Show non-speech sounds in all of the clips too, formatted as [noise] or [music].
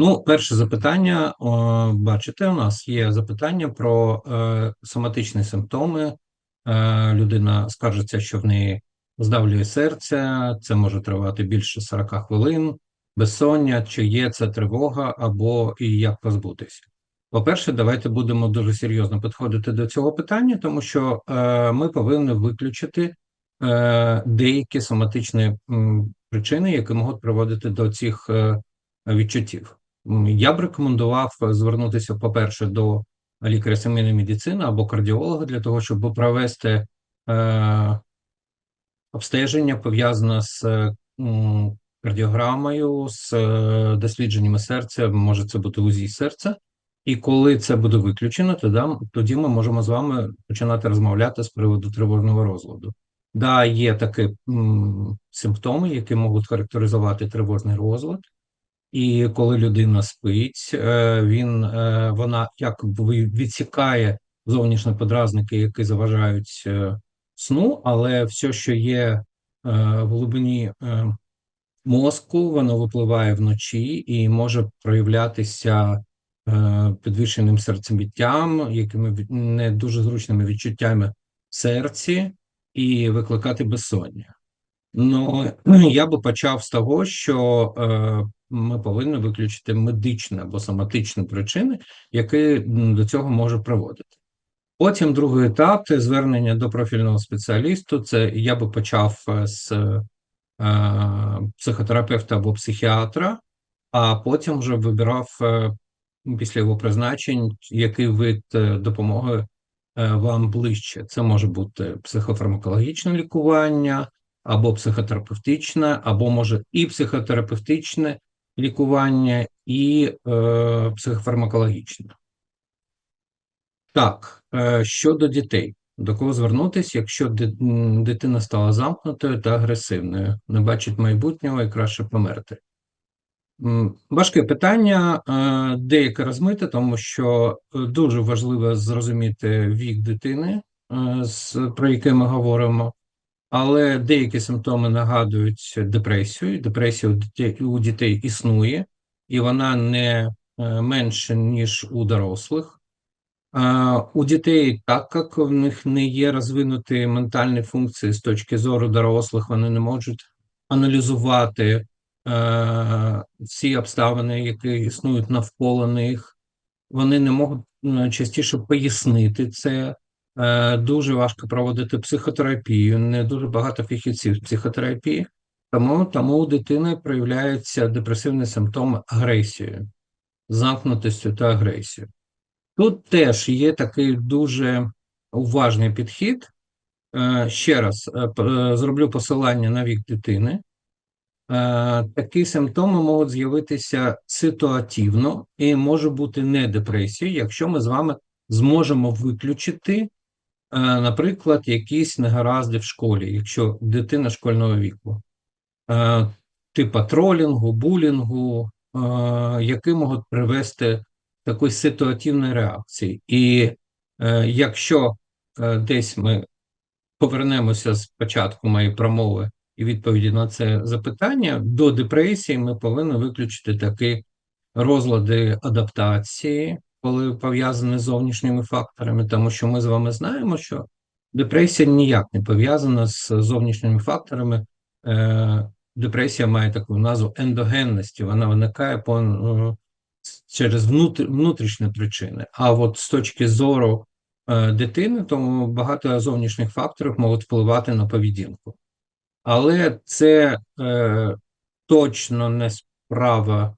Ну, перше запитання. О, бачите, у нас є запитання про е, соматичні симптоми. Е, людина скаржиться, що в неї здавлює серце, це може тривати більше 40 хвилин, безсоння, чи є це тривога, або і як позбутися. По-перше, давайте будемо дуже серйозно підходити до цього питання, тому що е, ми повинні виключити е, деякі соматичні м, причини, які можуть приводити до цих е, відчуттів. Я б рекомендував звернутися, по-перше, до лікаря сімейної медицини або кардіолога для того, щоб провести е, обстеження пов'язане з м, кардіограмою, з е, дослідженнями серця, може це бути УЗІ серця. І коли це буде виключено, тоді, тоді ми можемо з вами починати розмовляти з приводу тривожного розладу. Да, є такі м, симптоми, які можуть характеризувати тривожний розлад. І коли людина спить, е, він, е, вона якби відсікає зовнішні подразники, які заважають е, сну, але все, що є в глибині мозку, воно випливає вночі і може проявлятися підвищеним серцебіттям, якими не дуже зручними відчуттями серці, і викликати безсоння. Ну, [clears throat] я би почав з того, що е, ми повинні виключити медичні або соматичні причини, які до цього може приводити. Потім другий етап це звернення до профільного спеціалісту. Це я би почав е, з е, психотерапевта або психіатра, а потім вже вибирав е, після його призначень, який вид е, допомоги е, вам ближче. Це може бути психофармакологічне лікування, або психотерапевтичне, або може і психотерапевтичне лікування, і е, психофармакологічне. Так, е, щодо дітей, до кого звернутися, якщо дитина стала замкнутою та агресивною, не бачить майбутнього і краще померти? Важке питання, е, деяке розмите, тому що е, дуже важливо зрозуміти вік дитини, е, про який ми говоримо, але деякі симптоми нагадують депресію. Депресія у дітей, у дітей існує, і вона не е, менше, ніж у дорослих. У дітей, так як в них не є розвинуті ментальні функції з точки зору дорослих, вони не можуть аналізувати е, всі обставини, які існують навколо них. Вони не можуть е, частіше пояснити це. Е, Дуже важко проводити психотерапію, не дуже багато фахівців психотерапії, тому, тому у дитини проявляється депресивний симптом агресією, замкнутістю та агресією. Тут теж є такий дуже уважний підхід. Е, Ще раз е, зроблю посилання на вік дитини. Такі симптоми можуть з'явитися ситуативно і може бути не депресія, якщо ми з вами зможемо виключити, наприклад, якісь негаразди в школі, якщо дитина школьного віку, е, типа тролінгу, булінгу, е, які можуть привести такої ситуативної реакції. І е, якщо е, десь ми повернемося з початку моєї промови і відповіді на це запитання, до депресії ми повинні виключити такі розлади адаптації, коли пов'язані з зовнішніми факторами, тому що ми з вами знаємо, що депресія ніяк не пов'язана з зовнішніми факторами. Е, Депресія має таку назву ендогенності, вона виникає по е, через внутр, внутрішні причини. А от з точки зору е, дитини, то багато зовнішніх факторів можуть впливати на поведінку. Але це е, точно не справа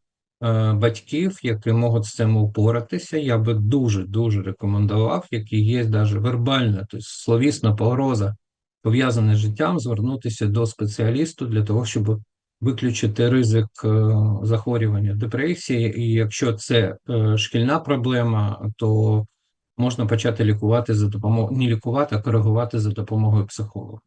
батьків, які можуть з цим упоратися. Я би дуже-дуже рекомендував, які є навіть вербальна, тобто словісна погроза, пов'язана з життям, звернутися до спеціалісту для того, щоб виключити ризик е, захворювання депресії. І якщо це е, шкільна проблема, то можна почати лікувати за допомогою, не лікувати, а коригувати за допомогою психолога.